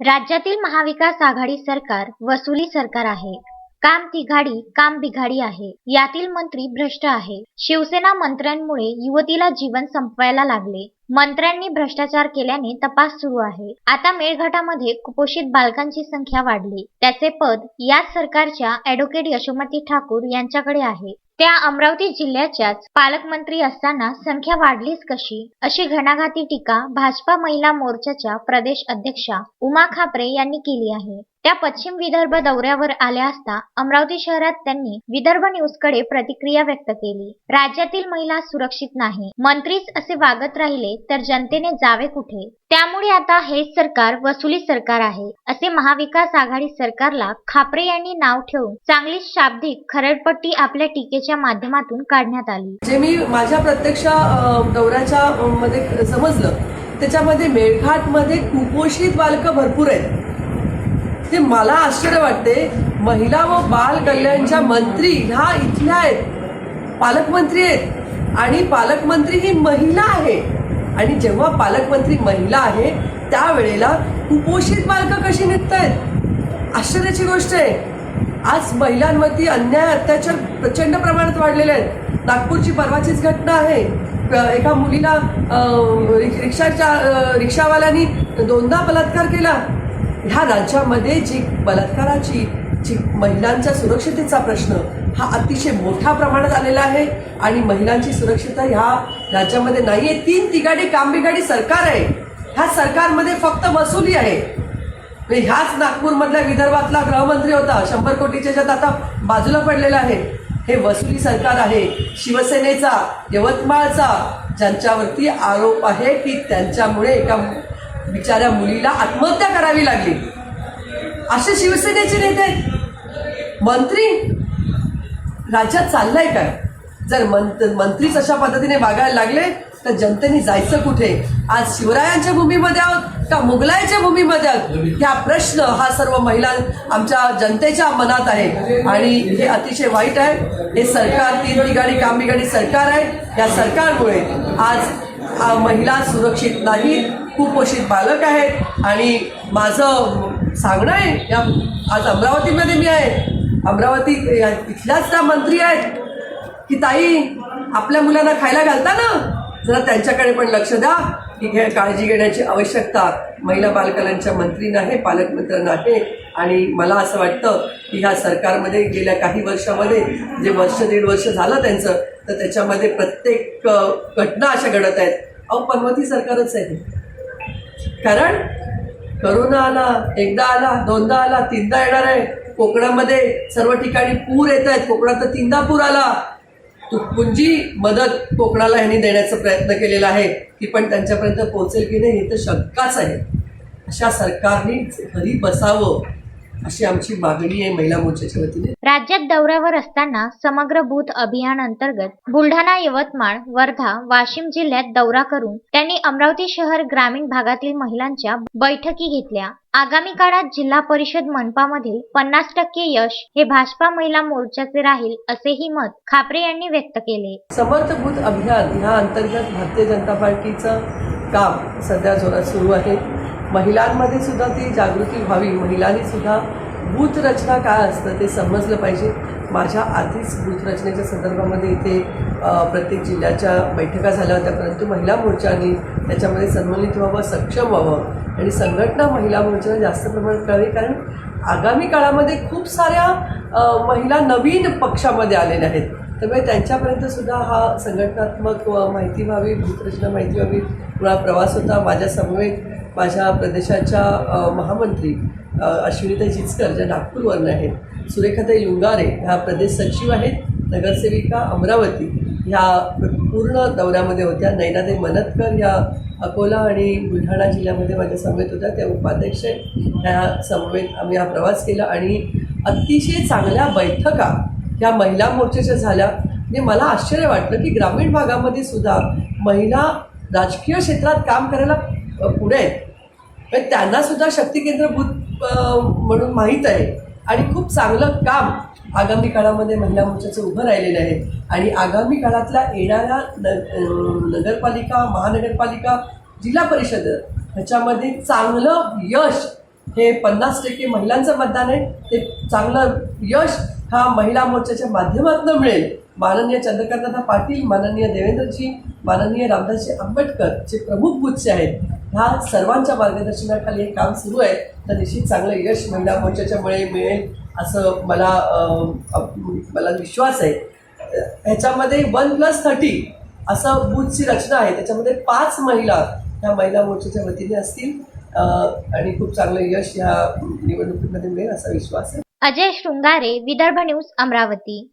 राज्यातील महाविकास आघाडी सरकार वसुली सरकार आहे. काम तिघाडी काम बिघाडी आहे. यातील मंत्री भ्रष्ट आहे. शिवसेना मंत्र्यांमुळे युवतीला जीवन संपवायला लागले. मंत्र्यांनी भ्रष्टाचार केल्याने तपास सुरू आहे. आता मेळघाटामध्ये कुपोषित बालकांची संख्या वाढली. त्याचे पद याच सरकारच्या ऍडव्होकेट यशोमती ठाकूर यांच्याकडे आहे. त्या अमरावती जिल्ह्याच्याच पालकमंत्री असताना संख्या वाढलीच कशी? अशी घणाघाती टीका भाजपा महिला मोर्चाच्या प्रदेश अध्यक्षा उमा खापरे यांनी केली आहे. त्या पश्चिम विदर्भ दौऱ्यावर आल्या असता अमरावती शहरात त्यांनी विदर्भ न्यूजकडे प्रतिक्रिया व्यक्त केली. राज्यातील महिला सुरक्षित नाही. मंत्रीच असे वागत राहिले तर जनतेने जावे कुठे? त्यामुळे आता हे सरकार वसुली सरकार आहे असे महाविकास आघाडी सरकारला खापरे यांनी नाव ठेवून चांगली शाब्दिक खरडपट्टी आपल्या टीकेच्या माध्यमातून काढण्यात आली. जे मी माझ्या प्रत्यक्ष दौऱ्याच्या मध्ये समजलं त्याच्यामध्ये मेळघाटमध्ये कुपोषित बालकं भरपूर आहेत. ते मला आश्चर्य वाटते महिला व बाल कल्याणच्या मंत्री ह्या इथल्या आहेत. पालकमंत्री आहेत. आणि पालकमंत्री ही महिला आहे. आणि जेव्हा पालकमंत्री महिला आहे त्यावेळेला कुपोषित बालकं कशी निघत आहेत आश्चर्याची गोष्ट आहे. आज महिलांवरती अन्याय अत्याचार प्रचंड प्रमाणात वाढलेले आहेत. नागपूरची परवाचीच घटना आहे. एका मुलीला रिक्षाच्या रिक्षावाल्यांनी दोनदा बलात्कार केला. ह्या राज्यामध्ये जी बलात्काराची जी महिलांच्या सुरक्षतेचा प्रश्न हा अतिशय मोठ्या प्रमाणात आलेला आहे आणि महिलांची सुरक्षितता ह्या राज्यामध्ये नाही आहे तीन तिगाडी कामबिगाडी सरकार आहे. ह्या सरकारमध्ये फक्त वसुली आहे. म्हणजे ह्याच नागपूरमधल्या विदर्भातला गृहमंत्री होता शंभर कोटीच्या ज्यात आता बाजूला पडलेला आहे. हे वसुली सरकार आहे. शिवसेनेचा यवतमाळचा ज्यांच्यावरती आरोप आहे की त्यांच्यामुळे एका बिचाऱ्या मुलीला आत्महत्या करावी लागली. असे शिवसेनेचे नेते मंत्री राज्यात चाललंय काय? जर मंत मंत्रीच अशा पद्धतीने वागायला लागले तर जनतेने जायचं कुठे? आज शिवरायांच्या भूमीमध्ये आहोत का मुघलाईच्या भूमीमध्ये आहोत? ह्या प्रश्न हा सर्व महिला आमच्या जनतेच्या मनात आहे. आणि हे अतिशय वाईट आहे. हे सरकार तीन बिघाडी काम बिघाडी सरकार आहे. या सरकारमुळे आज महिला सुरक्षित नाही कुपोषित बालक आहेत. आणि माझं सांगणं आहे या आज अमरावतीमध्ये मी आहे. अमरावती या इथल्याच त्या मंत्री आहेत. की ताई आपल्या मुलांना खायला घालता ना? जरा त्यांच्याकडे पण लक्ष द्या. की घे काळजी घेण्याची आवश्यकता महिला बालकल्याणच्या मंत्रींना आहे पालकमंत्र्यांना आहे आणि मला असं वाटतं की ह्या सरकारमध्ये गेल्या काही वर्षामध्ये जे वर्ष दीड वर्ष झालं त्यांचं तर त्याच्यामध्ये प्रत्येक घटना अशा घडत आहेत. अहो पनवती सरकारच आहे. कारण करोना आला एकदा आला दोनदा आला तीनदा येणार आहे. कोकणामध्ये सर्व ठिकाणी पूर येत आहेत. कोकणात तर तीनदा पूर आला. तुटपुंजी मदत कोकणाला ह्यांनी देण्याचा प्रयत्न केलेला आहे. ती पण त्यांच्यापर्यंत पोहोचेल की नाही ही तर शंकाच आहे. अशा सरकारने घरी बसावं. अशी आमची मागणी आहे महिला मोर्चाच्या वतीने. राज्यात दौऱ्यावर असताना समग्र बूथ अभियान अंतर्गत बुलढाणा यवतमाळ वर्धा वाशिम जिल्ह्यात दौरा करून त्यांनी अमरावती शहर ग्रामीण भागातील महिलांच्या बैठकी घेतल्या. आगामी काळात जिल्हा परिषद मनपामधील पन्नास टक्के यश हे भाजपा महिला मोर्चाचे राहील असेही मत खापरे यांनी व्यक्त केले. समर्थ बूथ अभियान ह्या अंतर्गत भारतीय जनता पार्टीचं काम सध्या जोरात सुरू आहे. महिलांमध्ये सुद्धा ती जागृती व्हावी. महिलांनी सुद्धा काय असतं ते समजलं पाहिजे. माझ्या आधीच बूथरचनेच्या संदर्भामध्ये इथे प्रत्येक जिल्ह्याच्या बैठका झाल्या होत्या. परंतु महिला मोर्चाने त्याच्यामध्ये सन्मानित व्हावं सक्षम व्हावं. आणि संघटना महिला मोर्चाला जास्त प्रमाणात करावी. कारण आगामी काळामध्ये खूप साऱ्या महिला नवीन पक्षामध्ये आलेल्या आहेत. त्यामुळे त्यांच्यापर्यंत सुद्धा हा संघटनात्मक माहिती व्हावी भूतरचना माहिती व्हावी. पुन्हा प्रवास होता. माझ्यासमवेत माझ्या प्रदेशाच्या महामंत्री अश्विनीताई जिचकर ज्या नागपूरवरून आहेत सुरेखाताई लुंगारे ह्या प्रदेश सचिव आहेत नगरसेविका अमरावती ह्या पूर्ण दौऱ्यामध्ये होत्या. नैनाताई मनतकर ह्या अकोला आणि बुलढाणा जिल्ह्यामध्ये माझ्या समवेत होत्या. त्या उपाध्यक्ष ह्या समवेत आम्ही हा प्रवास केला आणि अतिशय चांगल्या बैठका ह्या महिला मोर्चाच्या झाल्या. म्हणजे मला आश्चर्य वाटलं की ग्रामीण भागामध्ये सुद्धा महिला राजकीय क्षेत्रात काम करायला पुढे आहेत. त्यांना सुद्धा शक्ती केंद्रभूत म्हणून माहीत आहे. आणि खूप चांगलं काम आगामी काळामध्ये महिला मोर्चाचं उभं राहिलेलं आहे. आणि आगामी काळातल्या येणाऱ्या न नगरपालिका महानगरपालिका जिल्हा परिषद ह्याच्यामध्ये चांगलं यश हे पन्नास टक्के महिलांचं मतदान आहे. ते चांगलं यश हा महिला मोर्चाच्या माध्यमातून मिळेल. माननीय चंद्रकांतदा पाटील माननीय देवेंद्रजी माननीय रामदासजी आंबेडकर जे प्रमुख बुथचे आहेत ह्या सर्वांच्या मार्गदर्शनाखाली हे काम सुरू आहे. तर निश्चित चांगलं यश महिला मोर्चाच्यामुळे मिळेल असं मला मला विश्वास आहे. ह्याच्यामध्ये वन प्लस थर्टी असं बूथची रचना आहे. त्याच्यामध्ये पाच महिला ह्या महिला मोर्चाच्या वतीने असतील. आणि खूप चांगलं यश ह्या निवडणुकीमध्ये मिळेल असा विश्वास आहे. अजय शृंगारे विदर्भ न्यूज अमरावती.